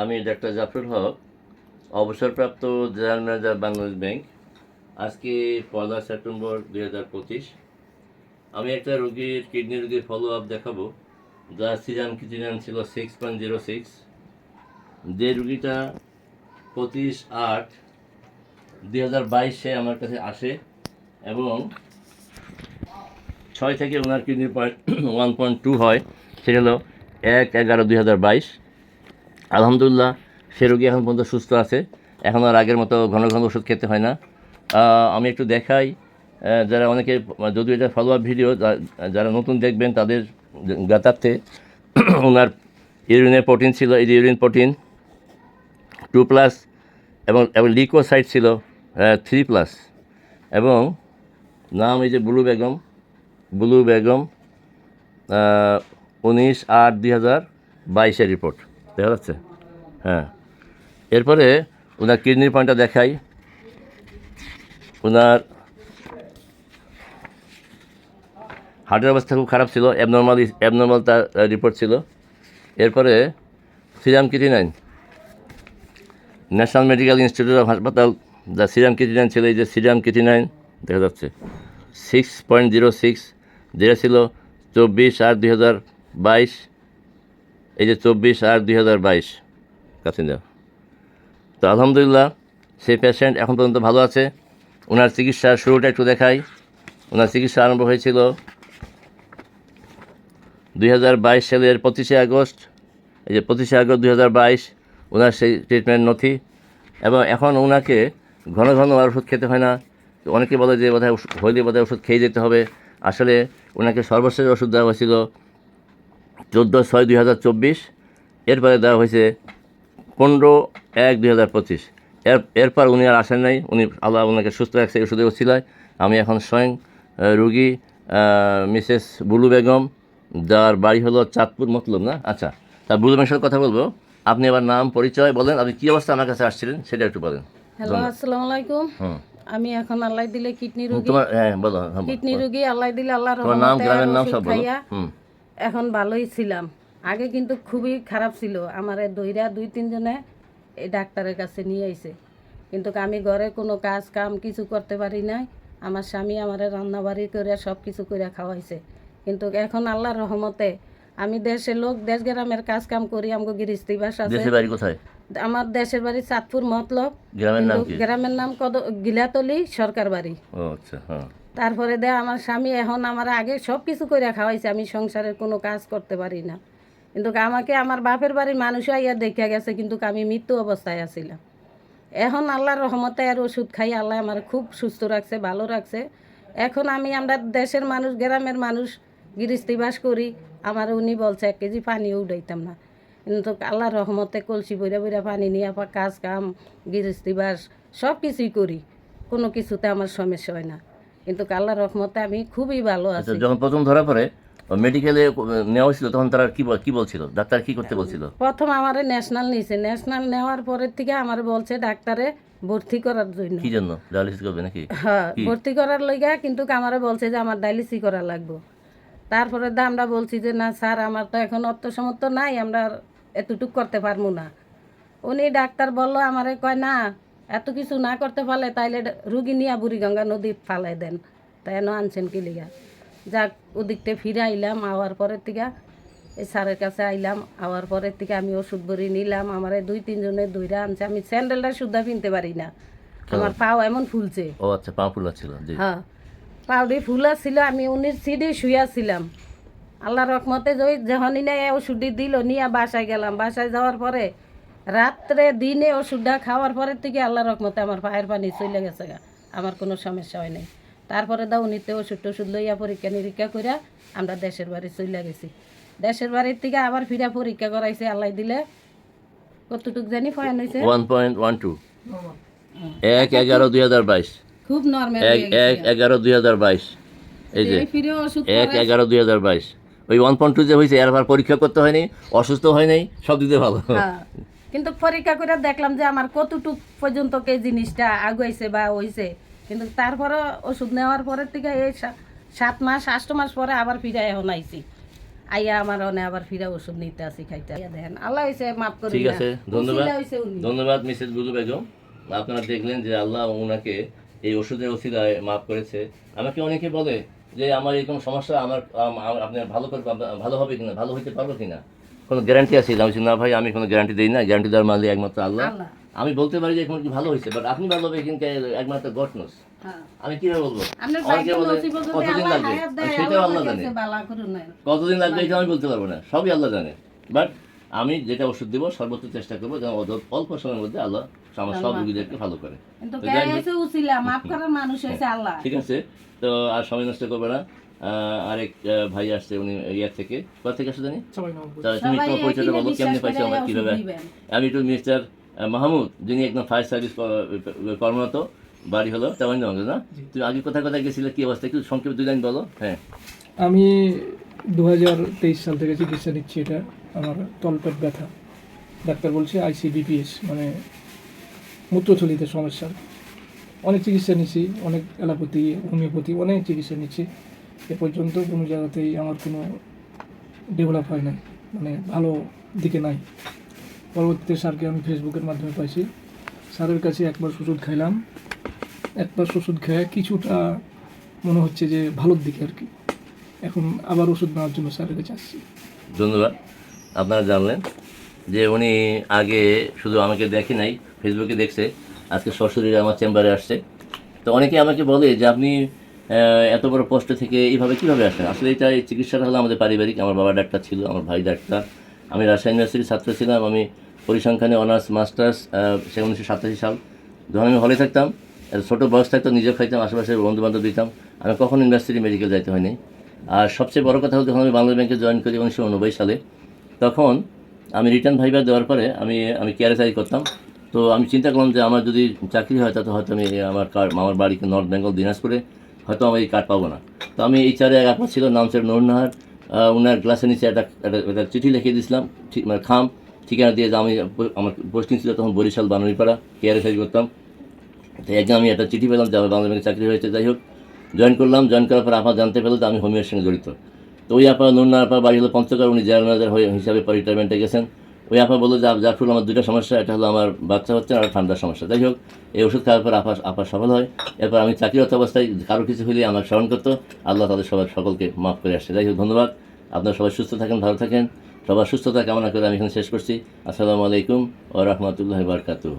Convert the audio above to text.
আমি ডাক্তার জাফরুল হক, অবসরপ্রাপ্ত general manager Bangladesh bank. আজকে পয়লা সেপ্টেম্বর দুই হাজার পঁচিশ। আমি একটা রোগীর, কিডনি রোগীর ফলো আপ দেখাবো যার সিজান কিজিনান ছিল সিক্স পয়েন্ট জিরো সিক্স যে রুগীটা পঁচিশ আট দুই হাজার বাইশে আমার কাছে আসে এবং ছয় থেকে ওনার kidney point one point two হয়, সেটা হলো এক এগারো দুই হাজার বাইশ। আলহামদুলিল্লাহ সে রোগী এখন পর্যন্ত সুস্থ আছে। এখন আর আগের মতো ঘন ঘন ওষুধ খেতে হয় না। আমি একটু দেখাই যারা অনেকে, যদিও এটা ফলো আপ ভিডিও যারা নতুন দেখবেন তাদের জ্ঞাতার্থে ওনার ইউরিনের প্রোটিন ছিল, এই যে ইউরিন প্রোটিন টু প্লাস এবং এবং লিকোসাইড ছিল থ্রি প্লাস এবং নাম এই যে ব্লু বেগম ব্লু বেগম উনিশ আট দুই হাজার বাইশের রিপোর্ট দেখা যাচ্ছে? হ্যাঁ। এরপরে ওনার কিডনির পয়েন্টটা দেখাই। ওনার হার্টের অবস্থা খুব খারাপ ছিল অ্যাবনর্মাল অ্যাবনর্মাল তার রিপোর্ট ছিল। এরপরে serum creatinine. National medical institute of হাসপাতাল যা সিরাম কিটিনাইন ছিল এই যে সিরাম কিটিনাইন, দেখা যাচ্ছে। সিক্স পয়েন্ট জিরো সিক্স যেটা ছিল চব্বিশ আট দুই হাজার বাইশ, এই যে চব্বিশ আট দুই হাজার বাইশ। যাও তো আলহামদুলিল্লাহ, সেই পেশেন্ট এখন পর্যন্ত ভালো আছে। ওনার চিকিৎসার শুরুটা একটু দেখাই। ওনার চিকিৎসা আরম্ভ হয়েছিল দুই হাজার বাইশ সালের পঁচিশে আগস্ট। এই যে পঁচিশে আগস্ট দুই হাজার বাইশ, ওনার সেই ট্রিটমেন্ট নথি। এবং এখন ওনাকে ঘন ঘন আর ওষুধ খেতে হয় না। অনেকে বলে যে বোধহয় হইলে বোধহয় ওষুধ খেয়ে যেতে হবে। আসলে ওনাকে সর্বশেষ ওষুধ দেওয়া হয়েছিল চোদ্দ ছয় দুই হাজার চব্বিশ। এরপরে দেওয়া হয়েছে পনেরো এক দুই হাজার পঁচিশ। এর এরপর উনি আর আসেন নাই। উনি আল্লাহ ওনাকে সুস্থ রাখছে এই ওষুধের ওসিলায়। আমি এখন স্বয়ং রুগী মিসেস বুলু বেগম যার বাড়ি হলো চাঁদপুর মতলব না? আচ্ছা তা বুলু বেগমের সাথে কথা বলব। আপনি আবার নাম পরিচয় বলেন। আপনি কী অবস্থা? আমার কাছে আসছিলেন সেটা একটু বলেন। হ্যালো আসসালামু আলাইকুম। হুম। আমি এখন আল্লাহ দিলে কিডনি রোগী। তোমার হ্যাঁ বলো হ্যাঁ, কিডনি রোগী আল্লাহ দিলে আল্লাহ নাম গ্রামের নাম ওষুধ সব বলো। এখন ভালোই ছিলাম। আগে কিন্তু খুবই খারাপ ছিল। আমার দইরা দুই তিনজনে এই ডাক্তারের কাছে নিয়ে আইছে। কিন্তু আমি ঘরে কোনো কাজ কাম কিছু করতে পারি নাই। আমার স্বামী আমার রান্না বাড়ি করে সব কিছু করে খাওয়াইছে। কিন্তু এখন আল্লাহর রহমতে আমি দেশের লোক দেশ গ্রামের কাজ কাম করি আমাকে গিরিস্তি বাস আছে। দেশের বাড়ি কোথায়? আমার দেশের বাড়ি চাঁদপুর মতলব। গ্রামের নাম গ্রামের নাম কদ গিলাতলি সরকার বাড়ি। আচ্ছা হ্যাঁ। তারপরে দে আমার স্বামী এখন আমার আগে সব কিছু করে খাওয়াইছে। আমি সংসারের কোনো কাজ করতে পারি না। কিন্তু আমাকে আমার বাপের বাড়ির মানুষ আইয়া দেখে গেছে কিন্তু আমি মৃত্যু অবস্থায় আছিলাম। এখন আল্লাহর রহমতে আর ওষুধ খাই আল্লাহ আমার খুব সুস্থ রাখছে ভালো রাখছে। এখন আমি আমরা দেশের মানুষ গ্রামের মানুষ গৃহস্থিবাস করি আমার উনি বলছে এক কেজি পানিও উঠাইতাম না। কিন্তু আল্লাহর রহমতে কলসি বইরা বইরা পানি নিয়ে কাজ কাম গৃহস্থিবাস সব কিছুই করি। কোনো কিছুতে আমার সমস্যা হয় না। কিন্তু আল্লাহর রহমতে আমি খুবই ভালো আচ্ছা আছি। যখন প্রথম ধরা পড়ে মেডিকেলে নেওয়া হয়েছিল তখন তারা কি কি বলছিল? ডাক্তার কি করতে বলছিল? প্রথম আমারে ন্যাশনাল নিয়েছে। ন্যাশনাল নেওয়ার পরের থেকে আমার বলছে ডাক্তারে ভর্তি করার জন্য। কি জন্য? ডায়ালিসিস করবে নাকি? হ্যাঁ ভর্তি করার লইগা কিন্তু আমারে বলছে যে আমার ডায়ালিসিস করা লাগবে। তারপরে দা আমরা বলছি যে না স্যার আমার তো এখন অর্থ সমর্থ নাই আমরা এতটুক করতে পারব না। উনি ডাক্তার বলল আমারে কয় না এত কিছু না করতে পারলে তাইলে রুগী নিয়ে বুড়িগঙ্গা নদী ফালাই দেন। তাই এনে আনছেন কি লিগা? যাক ওদিকতে ফিরে আইলাম আওয়ার পরের থেকে এই স্যারের কাছে আইলাম আওয়ার পরের থেকে আমি ওষুধ ভরি নিলাম আমার দুই তিনজনের দুইটা আনছে। আমি স্যান্ডেলটা সুদ্ধা কিনতে পারি না। আমার পাও এমন ফুলছে। ও আচ্ছা পা ফুলা ছিল জি। হ্যাঁ পাউডি ফুলা ছিল আমি উনির সিডি শুয়াছিলাম আল্লাহ রহমতে ওই যখনই না ওষুধটি দিল নিয়ে বাসায় গেলাম। বাসায় যাওয়ার পরে রাত্রে দিনে ওষুধটা খাওয়ার পরের থেকে আল্লাহ রহমতে আমার পায়ের পানি চলে গেছে গা। আমার কোনো সমস্যা হয় নাই। তারপরে দাও উনিতে ওষুধ টষুধ লইয়া পরীক্ষা নিরীক্ষা করে আমরা দেশের বাড়ি চলে গেছি। দেশের বাড়ির থেকে আবার ফিরা পরীক্ষা করাইছে আল্লাহ দিলে। কতটুক জানি ফয়ান হয়েছে ওয়ান পয়েন্ট ওয়ান টু এক এগারো দুই হাজার বাইশ। খুব নর্মাল এক এক এগারো দুই হাজার বাইশ। এই যে এক এগারো দুই হাজার বাইশ। ওই ওয়ান পয়েন্ট টু যে হয়েছে এর আবার পরীক্ষা করতে হয়নি অসুস্থ হয় নাই সব দিতে ভালো। হ্যাঁ। কিন্তু পরীক্ষা করে দেখলাম যে আমার কতটুক পর্যন্ত কে জিনিসটা আগুয়াইছে বা হইছে। কিন্তু তারপরে ওষুধ নেওয়ার পরের থেকে এই সাত মাস আষ্ট মাস পরে আবার ফিরে এখন আইছি। আইয়া আমার অনে আবার ফিরা ওষুধ নিতে আসি খাইতে দেখেন আল্লাহ হয়েছে মাফ করে ঠিক আছে ধন্যবাদ। ধন্যবাদ মিসেস বুলু বেগম। আপনারা দেখলেন যে আল্লাহ ওনাকে এই ওষুধের ওসিলায় মাফ করেছে। আমাকে অনেকে বলে যে আমার এরকম সমস্যা আমার আম- আম- আপনার ভালো করে ভালো হবে কিনা ভালো হইতে পারব কিনা? কোনো গ্যারান্টি আছে? আমি না ভাই আমি কোনো গ্যারান্টি দিই না। গ্যারান্টি দেওয়ার মালিক একমাত্র আল্লাহ। আমি বলতে পারি যে এখন কি ভালো হয়েছে বাট আপনি ভালো হবে কিন্তু একমাত্র গটনস হ্যাঁ। আমি কীভাবে বলব? অনেকে বলে কতদিন লাগবে? সেটাও আল্লাহ জানে। কতদিন লাগবে এটা আমি বলতে পারব না। সবই আল্লাহ জানে। বাট আমি যেটা ওষুধ দেবো সর্বোচ্চ চেষ্টা করব যেন অল্প সময়ের মধ্যে আল্লাহ আমার সব রুগীদেরকে ভালো করে। আল্লাহ। ঠিক আছে। তো আর সময় নষ্ট করবে না। আরেক ভাই আসছে উনি ইয়া থেকে। কোথা থেকে আসছে জানি? তা তুমি তোমার পরিচয়টা বলো কেমনি পাইছো আমার কীভাবে? আমি একটু মিস্টার মাহমুদ যিনি একদম ফায়ার সার্ভিস কর্মরত বাড়ি হলো চাওয়াইনগঞ্জ না? তুমি আগে কোথায় কোথায় গেছিলে কি অবস্থা? একটু সংক্ষেপে দুই লাইন বলো। হ্যাঁ। আমি দু হাজার তেইশ সাল থেকে চিকিৎসা নিচ্ছি এটা আমার তলপেট ব্যথা। ডাক্তার বলছে আইসিবিপিএস মানে মূত্রথলিতে সমস্যা। অনেক চিকিৎসা নিচ্ছি অনেক অ্যালোপ্যাথি হোমিওপ্যাথি অনেক চিকিৎসা নিচ্ছি। এ পর্যন্ত কোনো জায়গাতেই আমার কোনো ডেভেলপ হয় নাই মানে ভালো দিকে নাই। পরবর্তীতে স্যারকে আমি ফেসবুকের মাধ্যমে পাইছি। স্যারের কাছে একবার ওষুধ খাইলাম। একবার ওষুধ খেয়ে কিছুটা মনে হচ্ছে যে ভালোর দিকে আর কি। এখন আবার ওষুধ নেওয়ার জন্য স্যারের কাছে আসছি। ধন্যবাদ। আপনারা জানলেন যে উনি আগে শুধু আমাকে দেখে নাই, ফেসবুকে দেখছে। আজকে সশরীরে আমার চেম্বারে আসছে। তো অনেকে আমাকে বলে যে আপনি এত বড় পোস্ট থেকে এইভাবে কীভাবে আসেন? আসলে এটা এই চিকিৎসাটা হলো আমাদের পারিবারিক, আমার বাবা ডাক্তার ছিল, আমার ভাই ডাক্তার। আমি রাজশাহী ইউনিভার্সিটির ছাত্র ছিলাম, আমি পরিসংখ্যানে অনার্স, মাস্টার্স সে উনিশশো সাতাশি সাল। যখন আমি হলে থাকতাম ছোটো বয়স থাকতো, নিজেও খাইতাম আশেপাশে বন্ধু বান্ধব দিতাম। আমি কখনো ইউনিভার্সিটি মেডিকেল যাইতে হয়নি। আর সবচেয়ে বড় কথা হলো, যখন আমি বাংলা ব্যাংকে জয়েন করি উনিশশো উনব্বই সালে, তখন আমি রিটার্ন ভাইবার দেওয়ার পরে আমি আমি কেয়ারে কেয়ারেসারি করতাম। তো আমি চিন্তা করলাম যে আমার যদি চাকরি হয়, তাতে হয়তো আমি আমার কার্ড আমার বাড়িকে নর্থ বেঙ্গল, দিনাজপুরে হয়তো আমি এই কার্ড পাবো না। তো আমি এই চারে আপনার ছিল নাম ছিল নুরনাহার। ওনার গ্লাসের নিচে একটা একটা চিঠি লিখে দিয়েছিলাম ঠিক মানে খাম, ঠিকানা দিয়ে আমি আমার পোস্টিং ছিল তখন বরিশাল বানুরিপাড়া কেয়ারেসারি করতাম। তো একদিন আমি একটা চিঠি পেলাম যে আমার বাংলা ব্যাংকে চাকরি হয়েছে, যাই হোক। জয়েন করলাম জয়েন করার পর আপা জানতে পেল যে আমি হোমিওর সঙ্গে জড়িত। তো ওই আপা নুরনা আপা বাড়ি হলো পঞ্চগড়, উনি জেনারেল ম্যানেজার হয়ে হিসাবে রিটায়ারমেন্টে গেছেন। ওই আপা বলল যে যার ফুল আমার দুটো সমস্যা এটা হলো আমার বাচ্চা হচ্ছে আর ঠান্ডার সমস্যা। যাই হোক, এই ওষুধ খাওয়ার পর আপা আপা সফল হয়। এরপর আমি চাকরিরত অবস্থায় কারও কিছু হলে আমার স্মরণ করতো। আল্লাহ তাদের সবার সকলকে মাফ করে আসছে। যাই হোক, ধন্যবাদ। আপনারা সবাই সুস্থ থাকেন, ভালো থাকেন। সবার সুস্থতা কামনা করে আমি এখানে শেষ করছি। আসসালামু আলাইকুম ও রহমতুল্লাহ বারকাতু